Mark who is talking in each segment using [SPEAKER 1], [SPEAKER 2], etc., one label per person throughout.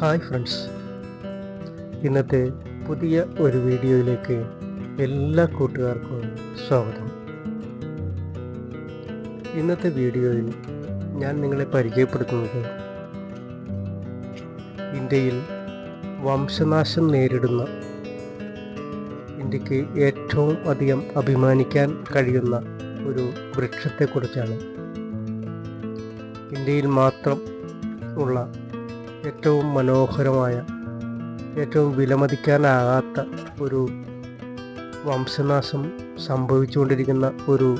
[SPEAKER 1] Hi friends. ഇന്നത്തെ പുതിയ ഒരു വീഡിയോയിലേക്ക് എല്ലാ കൂട്ടുകാർക്കും സ്വാഗതം. ഇന്നത്തെ വീഡിയോയിൽ ഞാൻ നിങ്ങളെ പരിചയപ്പെടുത്തുന്നത് ഇന്ത്യയിൽ വംശനാശം നേരിടുന്ന ഇന്ത്യയ്ക്ക് ഏറ്റവും അധികം അഭിമാനിക്കാൻ കഴിയുന്ന ഒരു വൃക്ഷത്തെക്കുറിച്ചാണ്. ഇന്ത്യയിൽ മാത്രം ഉള്ള ഏറ്റവും മനോഹരമായ ഏറ്റവും വിലമതിക്കാനാകാത്ത ഒരു വംശനാശം സംഭവിച്ചുകൊണ്ടിരിക്കുന്ന ഒരു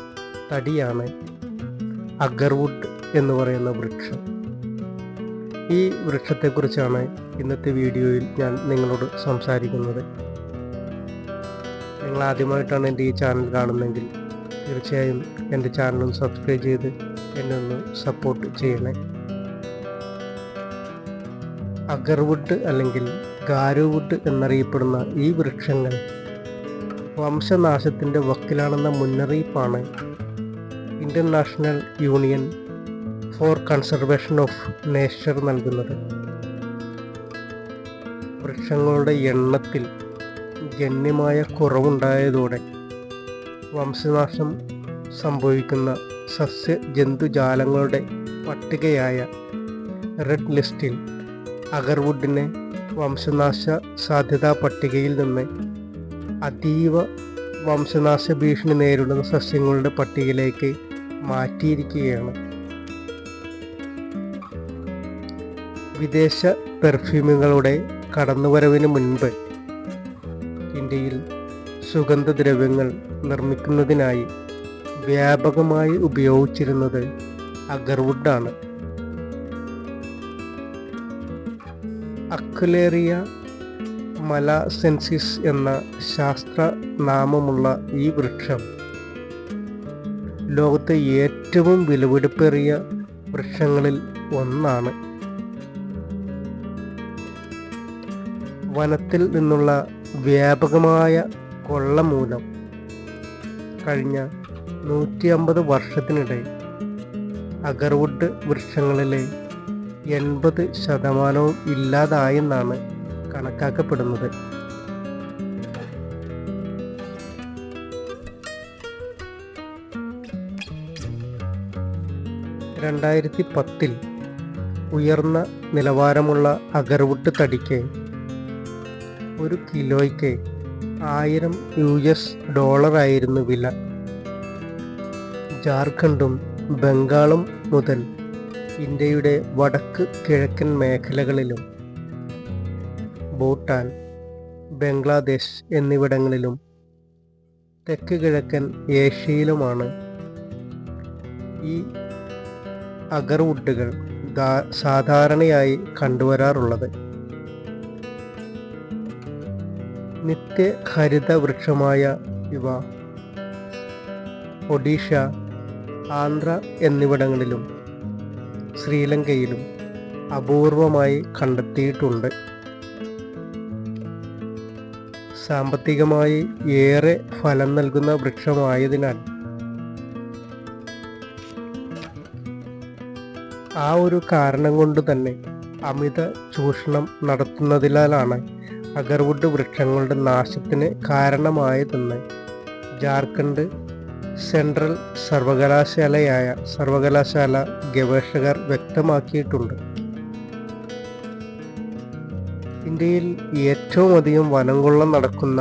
[SPEAKER 1] തടിയാണ് അഗർവുഡ് എന്ന് പറയുന്ന വൃക്ഷം. ഈ വൃക്ഷത്തെക്കുറിച്ചാണ് ഇന്നത്തെ വീഡിയോയിൽ ഞാൻ നിങ്ങളോട് സംസാരിക്കുന്നത്. നിങ്ങൾ ആദ്യമായിട്ടാണ് എന്റെ ഈ ചാനൽ കാണുന്നതെങ്കിൽ തീർച്ചയായും എന്റെ ചാനലും സബ്സ്ക്രൈബ് ചെയ്ത് എന്നെ ഒന്ന് സപ്പോർട്ട് ചെയ്യണേ. അഗർവുഡ് അല്ലെങ്കിൽ ഗാരുവുഡ് എന്നറിയപ്പെടുന്ന ഈ വൃക്ഷങ്ങൾ വംശനാശത്തിന്റെ വക്കിലാണെന്ന മുന്നറിയിപ്പാണ് Indian national union for conservation of nature നൽകുന്നത്. വൃക്ഷങ്ങളുടെ എണ്ണത്തിൽ ഗണ്യമായ കുറവുണ്ടായതോടെ വംശനാശം സംഭവിക്കുന്ന സസ്യ ജന്തുജാലങ്ങളുടെ പട്ടികയായ റെഡ് ലിസ്റ്റിൽ അഗർവുഡിനെ വംശനാശ സാധ്യതാ പട്ടികയിൽ നിന്ന് അതീവ വംശനാശ ഭീഷണി നേരിടുന്ന സസ്യങ്ങളുടെ പട്ടികയിലേക്ക് മാറ്റിയിരിക്കുകയാണ്. വിദേശ പെർഫ്യൂമുകളുടെ കടന്നുവരവിന് മുൻപ് ഇന്ത്യയിൽ സുഗന്ധദ്രവ്യങ്ങൾ നിർമ്മിക്കുന്നതിനായി വ്യാപകമായി ഉപയോഗിച്ചിരുന്നത് അഗർവുഡാണ്. അക്വലേറിയ മലാസെൻസിസ് എന്ന ശാസ്ത്ര നാമമുള്ള ഈ വൃക്ഷം ലോകത്തെ ഏറ്റവും വിലപിടിപ്പേറിയ വൃക്ഷങ്ങളിൽ ഒന്നാണ്. വനത്തിൽ നിന്നുള്ള വ്യാപകമായ കൊള്ള മൂലം കഴിഞ്ഞ നൂറ്റി അമ്പത് വർഷത്തിനിടെ അഗർവുഡ് വൃക്ഷങ്ങളിലെ എൺപത് ശതമാനവും ഇല്ലാതായെന്നാണ് കണക്കാക്കപ്പെടുന്നത്. രണ്ടായിരത്തി പത്തിൽ ഉയർന്ന നിലവാരമുള്ള അഗർവുട്ട് തടിക്ക് ഒരു കിലോയ്ക്ക് ആയിരം യു എസ് ഡോളറായിരുന്നു വില. ജാർഖണ്ഡും ബംഗാളും മുതൽ ഇന്ത്യയുടെ വടക്ക് കിഴക്കൻ മേഖലകളിലും ഭൂട്ടാൻ ബംഗ്ലാദേശ് എന്നിവിടങ്ങളിലും തെക്ക് കിഴക്കൻ ഏഷ്യയിലുമാണ് ഈ അഗർവുഡുകൾ സാധാരണയായി കണ്ടുവരാറുള്ളത്. നിത്യഹരിത വൃക്ഷമായ ഇവ ഒഡീഷ ആന്ധ്ര എന്നിവിടങ്ങളിലും ശ്രീലങ്കയിലും അപൂർവമായി കണ്ടെത്തിയിട്ടുണ്ട്. സാമ്പത്തികമായി ഏറെ ഫലം നൽകുന്ന വൃക്ഷമായതിനാൽ ആ ഒരു കാരണം കൊണ്ട് തന്നെ അമിത ചൂഷണം നടത്തുന്നതിനാലാണ് അഗർവുഡ് വൃക്ഷങ്ങളുടെ നാശത്തിന് കാരണമായതെന്ന് ജാർഖണ്ഡ് സെൻട്രൽ സർവകലാശാലയായ സർവകലാശാല ഗവേഷകർ വ്യക്തമാക്കിയിട്ടുണ്ട്. ഇന്ത്യയിൽ ഏറ്റവും അധികം വനംകൊള്ളം നടക്കുന്ന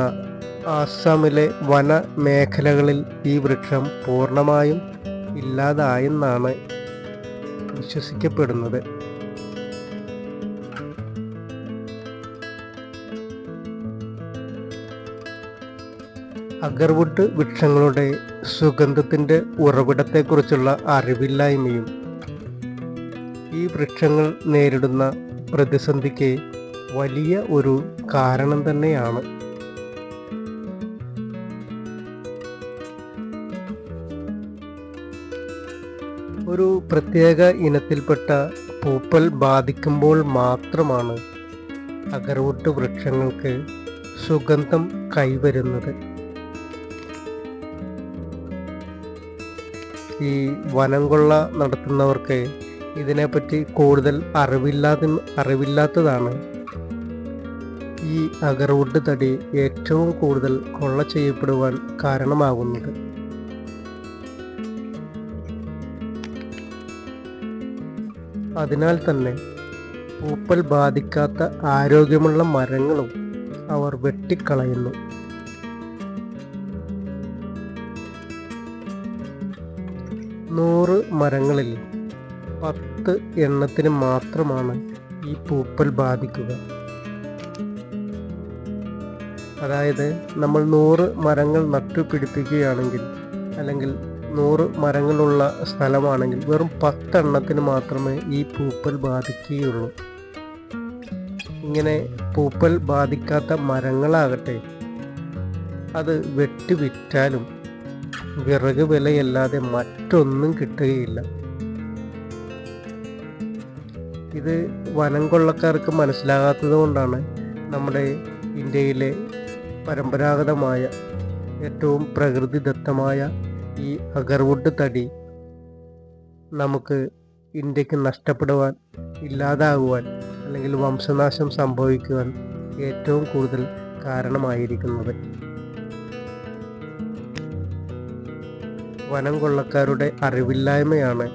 [SPEAKER 1] ആസാമിലെ വന മേഖലകളിൽ ഈ വൃക്ഷം പൂർണമായും ഇല്ലാതായെന്നാണ് വിശ്വസിക്കപ്പെടുന്നത്. അഗർവുഡ് വൃക്ഷങ്ങളുടെ സുഗന്ധത്തിന്റെ ഉറവിടത്തെക്കുറിച്ചുള്ള അറിവില്ലായ്മയും. ഈ വൃക്ഷങ്ങൾ നേരിടുന്ന പ്രതിസന്ധിക്ക് വലിയ ഒരു കാരണം തന്നെയാണ്. ഒരു പ്രത്യേക ഇനത്തിൽപ്പെട്ട പൂപ്പൽ ബാധിക്കുമ്പോൾ മാത്രമാണ് അഗർവുഡ് വൃക്ഷങ്ങൾക്ക് സുഗന്ധം കൈവരുന്നത്. ഈ വനംകൊള്ള നടത്തുന്നവർക്ക് ഇതിനെപ്പറ്റി കൂടുതൽ അറിവില്ലാത്ത അറിവില്ലാത്തതാണ്. ഈ അഗർവുഡ് തടി ഏറ്റവും കൂടുതൽ കൊള്ള ചെയ്യപ്പെടുവാൻ കാരണമാകുന്നത്. അതിനാൽ തന്നെ പൂപ്പൽ ബാധിക്കാത്ത ആരോഗ്യമുള്ള മരങ്ങളും അവർ വെട്ടിക്കളയുന്നു. നൂറ് മരങ്ങളിൽ പത്ത് എണ്ണത്തിന് മാത്രമാണ് ഈ പൂപ്പൽ ബാധിക്കുക. അതായത് നമ്മൾ നൂറ് മരങ്ങൾ നട്ടുപിടിപ്പിക്കുകയാണെങ്കിൽ അല്ലെങ്കിൽ നൂറ് മരങ്ങളുള്ള സ്ഥലമാണെങ്കിൽ വെറും പത്തെണ്ണത്തിന് മാത്രമേ ഈ പൂപ്പൽ ബാധിക്കുകയുള്ളൂ. ഇങ്ങനെ പൂപ്പൽ ബാധിക്കാത്ത മരങ്ങളാകട്ടെ അത് വെട്ടി വിറ്റാലും വിറക് വിലയല്ലാതെ മറ്റൊന്നും കിട്ടുകയില്ല. ഇത് വനം കൊള്ളക്കാർക്ക് മനസ്സിലാകാത്തത് കൊണ്ടാണ് നമ്മുടെ ഇന്ത്യയിലെ പരമ്പരാഗതമായ ഏറ്റവും പ്രകൃതിദത്തമായ ഈ അഗർവുഡ് തടി നമുക്ക് ഇന്ത്യയ്ക്ക് നഷ്ടപ്പെടുവാൻ ഇല്ലാതാകുവാൻ അല്ലെങ്കിൽ വംശനാശം സംഭവിക്കുവാൻ ഏറ്റവും കൂടുതൽ കാരണമായിരിക്കുന്നത്. വനം കൊള്ളക്കാരുടെ അറിവില്ലായ്മയാണ്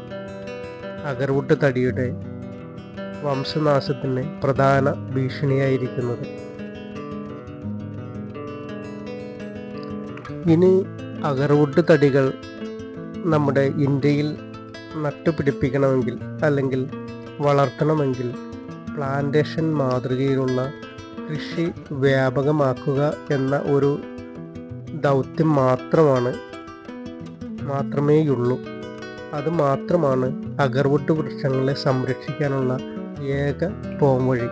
[SPEAKER 1] അകർവുട്ട് തടിയുടെ വംശനാശത്തിന് പ്രധാന ഭീഷണിയായിരിക്കുന്നത്. ഇനി അകർവുട്ട് തടികൾ നമ്മുടെ ഇന്ത്യയിൽ നട്ടുപിടിപ്പിക്കണമെങ്കിൽ അല്ലെങ്കിൽ വളർത്തണമെങ്കിൽ പ്ലാന്റേഷൻ മാതൃകയിലുള്ള കൃഷി വ്യാപകമാക്കുക എന്ന ഒരു ദൗത്യം മാത്രമാണ് മാത്രമേയുള്ളൂ. അത് മാത്രമാണ് അഗർവുഡ് വൃക്ഷങ്ങളെ സംരക്ഷിക്കാനുള്ള ഏക പോംവഴി.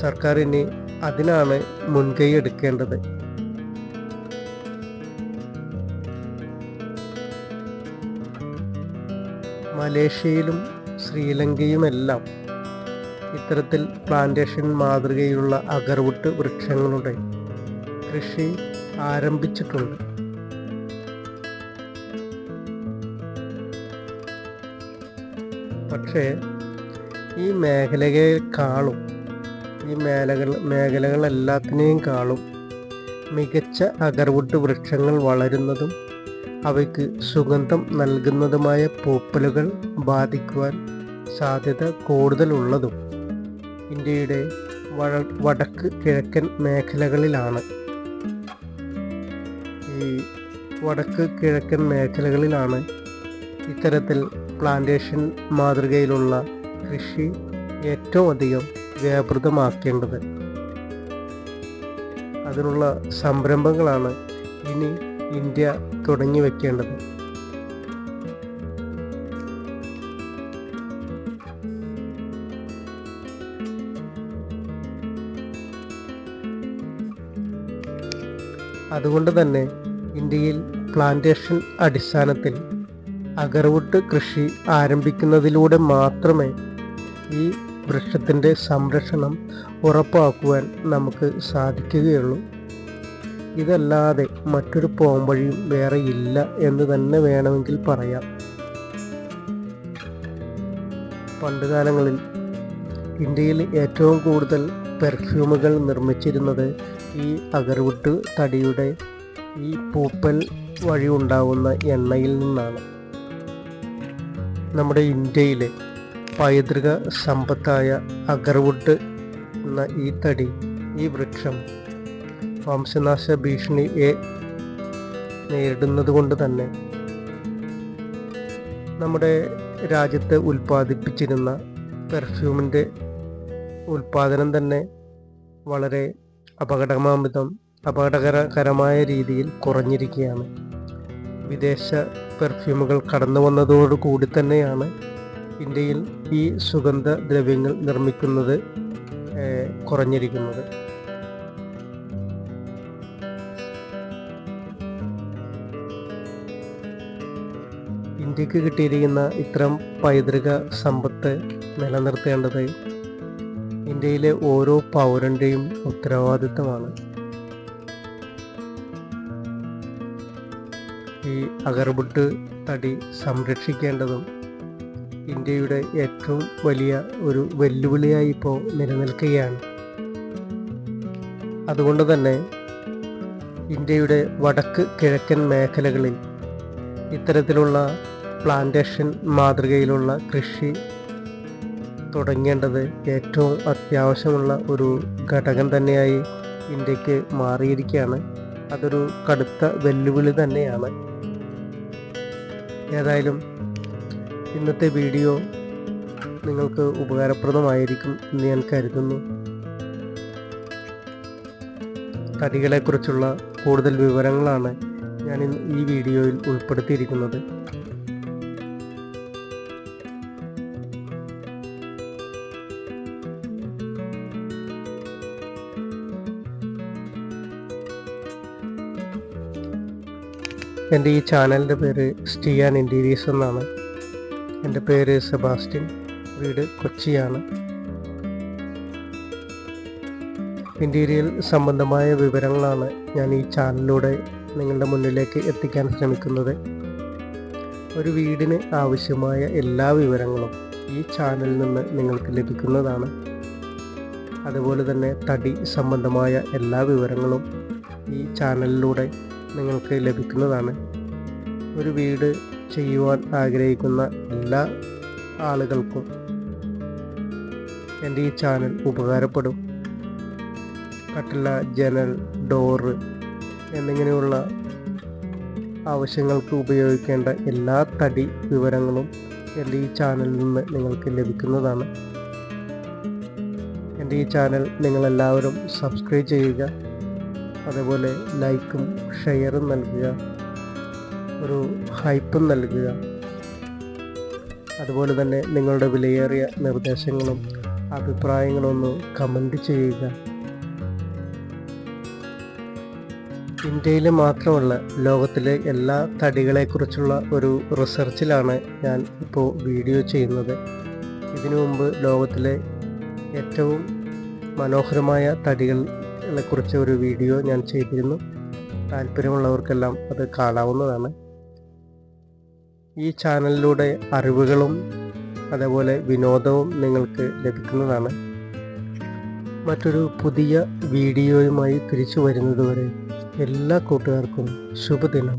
[SPEAKER 1] സർക്കാരിന് അതിനാണ് മുൻകൈ എടുക്കേണ്ടത്. മലേഷ്യയിലും ശ്രീലങ്കയുമെല്ലാം ഇത്തരത്തിൽ പ്ലാന്റേഷൻ മാതൃകയിലുള്ള അഗർവുട്ട് വൃക്ഷങ്ങളുടെ കൃഷി ആരംഭിച്ചിട്ടുണ്ട്. പക്ഷേ ഈ കാളും ഈ മേഖലകൾ മേഖലകളെല്ലാത്തിനെയും കാളും മികച്ച അഗർവുഡ് വൃക്ഷങ്ങൾ വളരുന്നതും അവയ്ക്ക് സുഗന്ധം നൽകുന്നതുമായ പൂപ്പലുകൾ ബാധിക്കുവാൻ സാധ്യത കൂടുതലുള്ളതും ഇന്ത്യയുടെ വടക്ക് കിഴക്കൻ മേഖലകളിലാണ്. ഈ വടക്ക് കിഴക്കൻ മേഖലകളിലാണ് ഇത്തരത്തിൽ പ്ലാന്റേഷൻ മാതൃകയിലുള്ള കൃഷി ഏറ്റവും അധികം വ്യാപൃതമാക്കേണ്ടത് അതിനുള്ള സംരംഭങ്ങളാണ് ഇനി ഇന്ത്യ തുടങ്ങി വയ്ക്കേണ്ടത് അതുകൊണ്ട് തന്നെ ഇന്ത്യയിൽ പ്ലാന്റേഷൻ അടിസ്ഥാനത്തിൽ അഗർവുഡ് കൃഷി ആരംഭിക്കുന്നതിലൂടെ മാത്രമേ ഈ വൃക്ഷത്തിന്റെ സംരക്ഷണം ഉറപ്പാക്കുവാൻ നമുക്ക് സാധിക്കുകയുള്ളൂ. ഇതല്ലാതെ മറ്റൊരു പോംവഴിയും വേറെ ഇല്ല എന്ന് തന്നെ വേണമെങ്കിൽ പറയാം. പണ്ടുകാലങ്ങളിൽ ഇന്ത്യയിൽ ഏറ്റവും കൂടുതൽ പെർഫ്യൂമുകൾ നിർമ്മിച്ചിരുന്നത് ഈ അഗർവുട്ട് തടിയുടെ ഈ പൂപ്പൽ വഴി ഉണ്ടാകുന്ന എണ്ണയിൽ നിന്നാണ്. നമ്മുടെ ഇന്ത്യയിലെ പൈതൃക സമ്പത്തായ അഗർവുഡ് എന്ന ഈ തടി ഈ വൃക്ഷം വംശനാശ ഭീഷണിയെ നേരിടുന്നത് കൊണ്ട് തന്നെ നമ്മുടെ രാജ്യത്ത് ഉൽപ്പാദിപ്പിച്ചിരുന്ന പെർഫ്യൂമിന്റെ ഉൽപ്പാദനം തന്നെ വളരെ അപകടമാമിതം അപകടകരകരമായ രീതിയിൽ കുറഞ്ഞിരിക്കുകയാണ്. വിദേശ പെർഫ്യൂമുകൾ കടന്നു വന്നതോടുകൂടി തന്നെയാണ് ഇന്ത്യയിൽ ഈ സുഗന്ധ ദ്രവ്യങ്ങൾ നിർമ്മിക്കുന്നത് കുറഞ്ഞിരിക്കുന്നത്. ഇന്ത്യയ്ക്ക് കിട്ടിയിരിക്കുന്ന ഇത്തരം പൈതൃക സമ്പത്ത് നിലനിർത്തേണ്ടത് ഇന്ത്യയിലെ ഓരോ പൗരന്റെയും ഉത്തരവാദിത്തമാണ്. ഈ അഗർബുട്ട് തടി സംരക്ഷിക്കേണ്ടതും ഇന്ത്യയുടെ ഏറ്റവും വലിയ ഒരു വെല്ലുവിളിയായി ഇപ്പോൾ നിലനിൽക്കുകയാണ്. അതുകൊണ്ട് തന്നെ ഇന്ത്യയുടെ വടക്ക് കിഴക്കൻ മേഖലകളിൽ ഇത്തരത്തിലുള്ള പ്ലാന്റേഷൻ മാതൃകയിലുള്ള കൃഷി തുടങ്ങേണ്ടത് ഏറ്റവും അത്യാവശ്യമുള്ള ഒരു ഘടകം തന്നെയായി ഇന്ത്യയ്ക്ക് മാറിയിരിക്കുകയാണ്. അതൊരു കടുത്ത വെല്ലുവിളി തന്നെയാണ്. ഏതായാലും ഇന്നത്തെ വീഡിയോ നിങ്ങൾക്ക് ഉപകാരപ്രദമായിരിക്കും എന്ന് ഞാൻ കരുതുന്നു. തടികളെക്കുറിച്ചുള്ള കൂടുതൽ വിവരങ്ങളാണ് ഞാൻ ഈ വീഡിയോയിൽ ഉൾപ്പെടുത്തിയിരിക്കുന്നത്. എന്റെ ഈ ചാനലിന്റെ പേര് സ്റ്റിയാൻ ഇന്റീരിയേഴ്സ് എന്നാണ്. എന്റെ പേര് സെബാസ്റ്റ്യൻ വീട് കൊച്ചിയാണ്. ഇന്റീരിയൽ സംബന്ധമായ വിവരങ്ങളാണ് ഞാൻ ഈ ചാനലിലൂടെ നിങ്ങളുടെ മുന്നിലേക്ക് എത്തിക്കാൻ ശ്രമിക്കുന്നത്. ഒരു വീടിന് ആവശ്യമായ എല്ലാ വിവരങ്ങളും ഈ ചാനലിൽ നിന്ന് നിങ്ങൾക്ക് ലഭിക്കുന്നതാണ്. അതുപോലെ തന്നെ തടി സംബന്ധമായ എല്ലാ വിവരങ്ങളും ഈ ചാനലിലൂടെ നിങ്ങൾക്ക് ലഭിക്കുന്നതാണ്. ഒരു വീട് ചെയ്യുവാൻ ആഗ്രഹിക്കുന്ന എല്ലാ ആളുകൾക്കും എന്റെ ഈ ചാനൽ ഉപകാരപ്പെടും. കട്ടില ജനൽ ഡോറ് എന്നിങ്ങനെയുള്ള ആവശ്യങ്ങൾക്ക് ഉപയോഗിക്കേണ്ട എല്ലാ തടി വിവരങ്ങളും എന്റെ ഈ ചാനലിൽ നിന്ന് നിങ്ങൾക്ക് ലഭിക്കുന്നതാണ്. എന്റെ ഈ ചാനൽ നിങ്ങളെല്ലാവരും സബ്സ്ക്രൈബ് ചെയ്യുക. അതേപോലെ ലൈക്കും ഷെയറും നൽകുക. ഒരു ഹൈപ്പും നൽകുക. അതുപോലെ തന്നെ നിങ്ങളുടെ വിലയേറിയ നിർദ്ദേശങ്ങളും അഭിപ്രായങ്ങളും ഒന്ന് കമന്റ് ചെയ്യുക. ഇന്ത്യയിലെ മാത്രമല്ല ലോകത്തിലെ എല്ലാ തടികളെക്കുറിച്ചുള്ള ഒരു റിസർച്ചിലാണ് ഞാൻ ഇപ്പോൾ വീഡിയോ ചെയ്യുന്നത്. ഇതിനു മുമ്പ് ലോകത്തിലെ ഏറ്റവും മനോഹരമായ തടികളെ കുറിച്ച് ഒരു വീഡിയോ ഞാൻ ചെയ്തിരുന്നു. താല്പര്യമുള്ളവർക്കെല്ലാം അത് കാണാവുന്നതാണ്. ഈ ചാനലിലൂടെ അറിവുകളും അതേപോലെ വിനോദവും നിങ്ങൾക്ക് ലഭിക്കുന്നതാണ്. മറ്റൊരു പുതിയ വീഡിയോയുമായി തിരിച്ചു വരുന്നതുവരെ എല്ലാ കൂട്ടുകാർക്കും ശുഭദിനം.